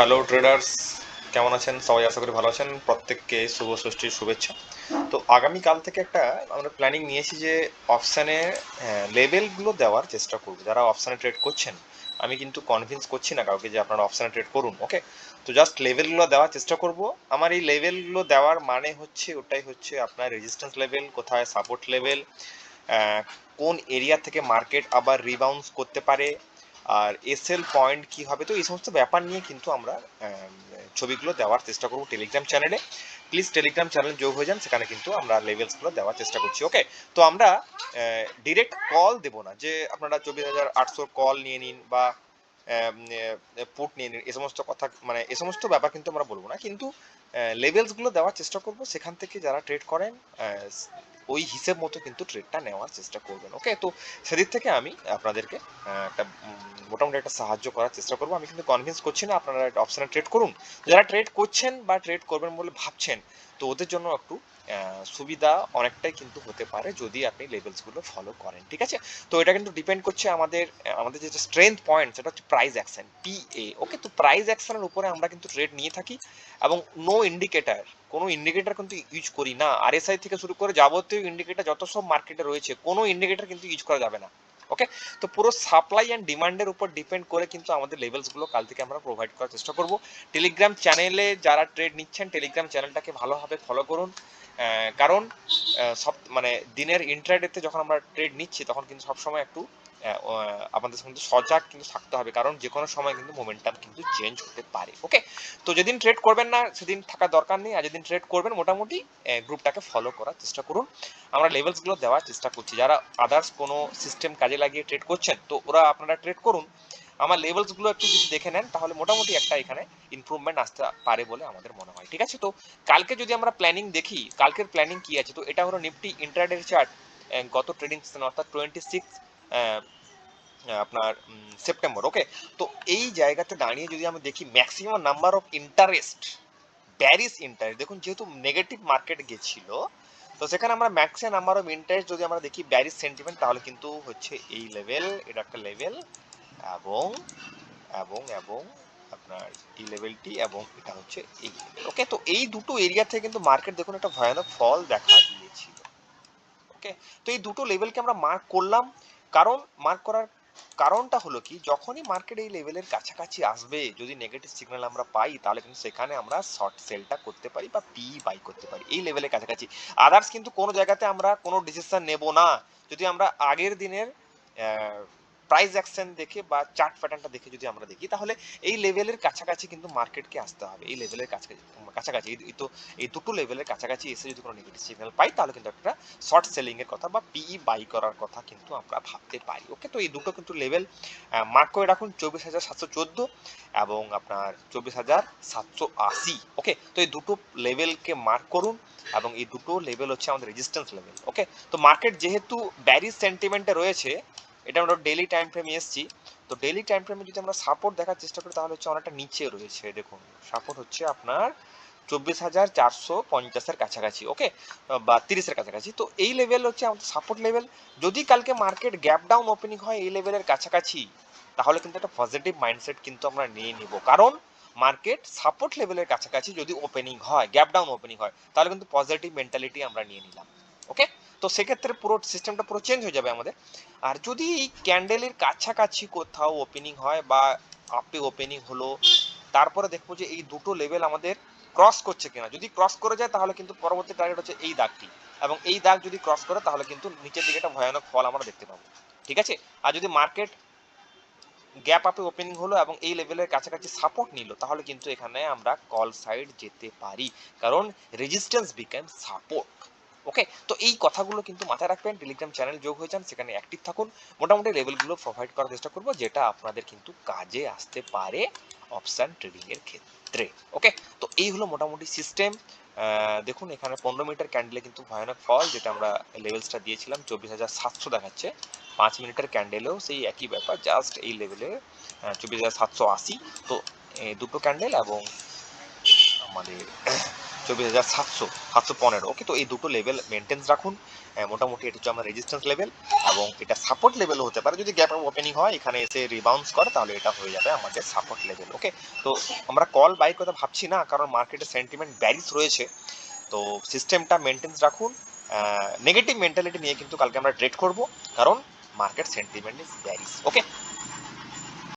Hello traders কেমন আছেন? সবাই আশা করি ভালো আছেন। প্রত্যেককে শুভ ষষ্ঠীর শুভেচ্ছা। তো আগামীকাল থেকে একটা আমরা প্ল্যানিং নিয়েছি যে অপশানে লেভেলগুলো দেওয়ার চেষ্টা করব। যারা অপশানে ট্রেড করছেন, আমি কিন্তু কনভিন্স করছি না কাউকে যে আপনারা অপশানে ট্রেড করুন ওকে তো জাস্ট লেভেলগুলো দেওয়ার চেষ্টা করব। আমার এই লেভেলগুলো দেওয়ার মানে হচ্ছে, ওটাই হচ্ছে আপনার রেজিস্ট্যান্স লেভেল কোথায় সাপোর্ট লেভেল কোন এরিয়া থেকে মার্কেট আবার রিবাউন্স করতে পারে আর এসএল পয়েন্ট কি হবে? তো এই সমস্ত ব্যাপার নিয়ে কিন্তু আমরা ছবিগুলো দেওয়ার চেষ্টা করব টেলিগ্রাম চ্যানেলে প্লিজ টেলিগ্রাম চ্যানেল যোগ হয়ে যান, সেখানে কিন্তু আমরা লেভেলসগুলো দেওয়ার চেষ্টা করছি ওকে তো আমরা ডিরেক্ট কল দেব না, যে আপনারা চব্বিশ হাজার আটশো কল নিয়ে নিন বা পুট নিয়ে নিন, এ সমস্ত কথা মানে এ সমস্ত ব্যাপার কিন্তু আমরা বলব না। কিন্তু লেভেলসগুলো দেওয়ার চেষ্টা করব, সেখান থেকে যারা ট্রেড করেন ওই হিসেব মতো কিন্তু ট্রেডটা নেওয়ার চেষ্টা করবেন ওকে তো সেদিক থেকে আমি আপনাদেরকে একটা মোটামুটি একটা সাহায্য করার চেষ্টা করব। আমি কিন্তু কনভিন্স করছি না, আপনারা অপশনে ট্রেড করুন। যারা ট্রেড করছেন বা ট্রেড করবেন বলে ভাবছেন, তো ওদের জন্য একটু সুবিধা অনেকটাই কিন্তু হতে পারে যদি আপনি লেভেলসগুলো ফলো করেন, ঠিক আছে? তো এটা কিন্তু ডিপেন্ড করছে আমাদের আমাদের যেটা স্ট্রেংথ পয়েন্ট সেটা হচ্ছে প্রাইস অ্যাকশন পিএ ওকে তো প্রাইস অ্যাকশনের উপরে আমরা কিন্তু ট্রেড নিয়ে থাকি এবং নো ইন্ডিকেটার কোনো ইন্ডিকেটার কিন্তু ইউজ করি না। আরএসআই থেকে শুরু করে যাবতীয় ইন্ডিকেটার যত সব মার্কেটে রয়েছে, কোনো ইন্ডিকেটার কিন্তু ইউজ করা যাবে না ওকে তো পুরো সাপ্লাই অ্যান্ড ডিমান্ডের উপর ডিপেন্ড করে কিন্তু আমাদের লেভেলসগুলো কাল থেকে আমরা প্রোভাইড করার চেষ্টা করব। টেলিগ্রাম চ্যানেলে যারা ট্রেড নিচ্ছেন টেলিগ্রাম চ্যানেলটাকে ভালোভাবে ফলো করুন। কারণ সব মানে দিনের ইন্টারডেতে যখন আমরা ট্রেড নিচ্ছি, তখন কিন্তু সবসময় একটু আমাদের কিন্তু সজাগ কিন্তু থাকতে হবে। কারণ যে কোনো সময় কিন্তু মোমেন্টাম কিন্তু চেঞ্জ হতে পারে ওকে তো যেদিন ট্রেড করবেন না, সেদিন থাকার দরকার নেই। আর যেদিন ট্রেড করবেন, মোটামুটি গ্রুপটাকে ফলো করার চেষ্টা করুন। আমরা লেভেলসগুলো দেওয়ার চেষ্টা করছি। যারা আদার্স কোনো সিস্টেম কাজে লাগিয়ে ট্রেড করছেন, তো ওরা আপনারা ট্রেড করুন। আমার লেভেলসগুলো একটু যদি দেখে নেন, তাহলে মোটামুটি একটা এখানে ইমপ্রুভমেন্ট আসতে পারে বলে আমাদের মনে হয়, ঠিক আছে? তো কালকে যদি আমরা প্ল্যানিং দেখি, কালকের প্ল্যানিং কি আছে? তো এটা হলো নিফটি ইন্টারডে চার্ট গত ট্রেডিং সেশন অর্থাৎ টোয়েন্টি সিক্স আপনার সেপ্টেম্বর ওকে তো এই জায়গাতে দাঁড়িয়ে যদি আমি দেখি maximum number of interest bearish interest দেখুন যেহেতু নেগেটিভ মার্কেট গেছিল, তো সেখানে আমরা ম্যাক্সিমাম নাম্বার অফ ইন্টারেস্ট যদি আমরা দেখি ব্যারিস সেন্টিমেন্ট তাহলে কিন্তু হচ্ছে এই লেভেল এটা একটা লেভেল এবং এবং এবং আপনার এই লেভেলটি এবং এটা হচ্ছে এই ওকে তো এই দুটো এরিয়া থেকে কিন্তু মার্কেট দেখুন একটা ভয়ানক ফল দেখা দিয়েছিল। ওকে তো এই দুটো লেভেলকে আমরা মার্ক করলাম। কারণ মার্ক করার কারণটা হলো কি? যখনই মার্কেট এই লেভেলের কাছাকাছি আসবে, যদি নেগেটিভ সিগন্যাল আমরা পাই, তাহলে কিন্তু সেখানে আমরা শর্ট সেলটা করতে পারি বা পি বাই করতে পারি এই লেভেলের কাছাকাছি। আদার্স কিন্তু কোনো জায়গাতে আমরা কোনো ডিসিশন নেব না। যদি আমরা আগের দিনের প্রাইস অ্যাকশন দেখে বা চার্ট প্যাটার্নটা দেখে যদি আমরা দেখি, তাহলে এই লেভেলের কাছাকাছি কিন্তু মার্কেটকে আসতে হবে। এই লেভেলের কাছাকাছি কাছাকাছি, এই- তো, এই দুটো লেভেলের কাছাকাছি এসে যদি কোনো নেগেটিভ সিগন্যাল পাই, তাহলে কিন্তু একটা শর্ট সেলিং এর কথা বা পিই বাই করার কথা কিন্তু আমরা ভাবতে পারি। ওকে তো এই দুটো কিন্তু লেভেল মার্ক করে রাখুন চব্বিশ হাজার সাতশো চোদ্দ এবং আপনার চব্বিশ হাজার সাতশো আশি। ওকে তো এই দুটো লেভেলকে মার্ক করুন এবং এই দুটো লেভেল হচ্ছে আমাদের রেজিস্ট্যান্স লেভেল ওকে তো মার্কেট যেহেতু ব্যারিস সেন্টিমেন্টে রয়েছে এটা আমরা ডেলি টাইম ফ্রেমে এসেছি। তো ডেলি টাইম ফ্রেমে যদি আমরা সাপোর্ট দেখার চেষ্টা করি, তাহলে হচ্ছে অনেকটা নিচে রয়েছে, দেখুন। সাপোর্ট হচ্ছে আপনার চব্বিশ হাজার চারশো পঞ্চাশের কাছাকাছি ওকে বা তিরিশের কাছাকাছি। তো এই লেভেল হচ্ছে আমাদের সাপোর্ট লেভেল যদি কালকে মার্কেট গ্যাপ ডাউন ওপেনিং হয় এই লেভেলের কাছাকাছি, তাহলে কিন্তু একটা পজিটিভ মাইন্ডসেট কিন্তু আমরা নিয়ে নিব। কারণ মার্কেট সাপোর্ট লেভেলের কাছাকাছি যদি ওপেনিং হয় গ্যাপ ডাউন ওপেনিং হয়, তাহলে কিন্তু পজিটিভ মেন্টালিটি আমরা নিয়ে নিলাম ওকে তো সেক্ষেত্রে পুরো সিস্টেমটা পুরো চেঞ্জ হয়ে যাবে আমাদের। আর যদি এই ক্যান্ডেলের কাছাকাছি কোথাও ওপেনিং হয় বা আপে ওপেনিং হলো, তারপরে দেখব যে এই দুটো লেভেল আমাদের ক্রস করছে কিনা। যদি ক্রস করে যায়, তাহলে কিন্তু পরবর্তী টার্গেট হচ্ছে এই দাগটি। এবং এই দাগ যদি ক্রস করে, তাহলে কিন্তু নিচের দিকে একটা ভয়ানক ফল আমরা দেখতে পাবো। ঠিক আছে? আর যদি মার্কেট গ্যাপ আপে ওপেনিং হলো এবং এই লেভেলের কাছাকাছি সাপোর্ট নিল, তাহলে কিন্তু এখানে আমরা কল সাইড যেতে পারি। কারণ রেজিস্ট্যান্স বিকেম সাপোর্ট ওকে তো এই কথাগুলো কিন্তু মাথায় রাখবেন টেলিগ্রাম চ্যানেল যোগ হয়ে যান, সেখানে অ্যাক্টিভ থাকুন। মোটামুটি লেভেলগুলো প্রোভাইড করার চেষ্টা করব, যেটা আপনাদের কিন্তু কাজে আসতে পারে অপশান ট্রেডিং এর ক্ষেত্রে। ওকে তো এই হলো মোটামুটি সিস্টেম দেখুন, এখানে পনেরো মিটার ক্যান্ডেলে কিন্তু ভয়ানক ফল যেটা আমরা লেভেলসটা দিয়েছিলাম, চব্বিশ হাজার সাতশো দেখাচ্ছে। পাঁচ মিনিটের ক্যান্ডেলেও সেই একই ব্যাপার জাস্ট এই লেভেলে চব্বিশ হাজার সাতশো আশি। তো দুটো ক্যান্ডেল এবং আমাদের চব্বিশ হাজার সাতশো সাতশো পনেরো। ওকে তো এই দুটো লেভেল মেনটেন্স রাখুন। মোটামুটি এটা হচ্ছে আমার রেজিস্ট্যান্স লেভেল এবং এটা সাপোর্ট লেভেলও হতে পারে। যদি গ্যাপ ওপেনিং হয়, এখানে এসে রিবাউন্স করে, তাহলে এটা হয়ে যাবে আমাদের সাপোর্ট লেভেল ওকে তো আমরা কল বাই কথা ভাবছি না, কারণ মার্কেটে সেন্টিমেন্ট ব্যারিস রয়েছে। তো সিস্টেমটা মেনটেন্স রাখুন। নেগেটিভ মেন্টালিটি নিয়ে কিন্তু কালকে আমরা ট্রেড করব, কারণ market sentiment is bearish okay